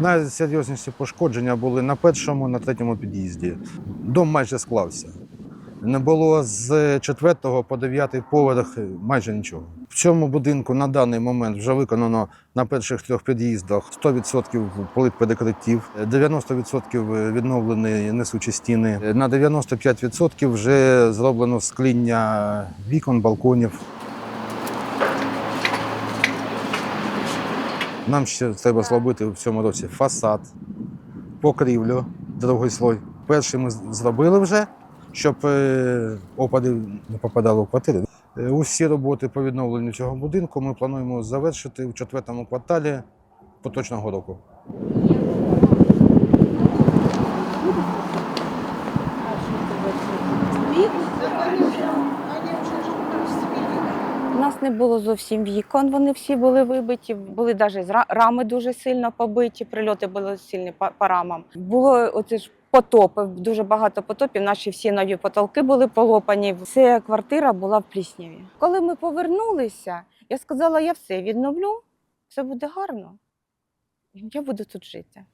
Найсерйозніші пошкодження були на першому, на третьому під'їзді. Дом майже склався. Не було з 4 по 9 поверх майже нічого. В цьому будинку на даний момент вже виконано на перших трьох під'їздах 100% плит перекриттів, 90% відновлені несучі стіни, на 95% вже зроблено скління вікон, балконів. Нам ще треба зробити в цьому році фасад, покрівлю, другий слой. Перший ми зробили вже, щоб е, опади не попадали в квартири. Е, Усі роботи по відновленню цього будинку ми плануємо завершити в четвертому кварталі поточного року. У нас не було зовсім вікон, вони всі були вибиті. Були навіть рами дуже сильно побиті, прильоти були сильні по, по рамам. Було оце ж потопи, дуже багато потопів. Наші всі нові потолки були полопані. Вся квартира була в плісняві. Коли ми повернулися, я сказала, я все відновлю, все буде гарно. Я буду тут жити.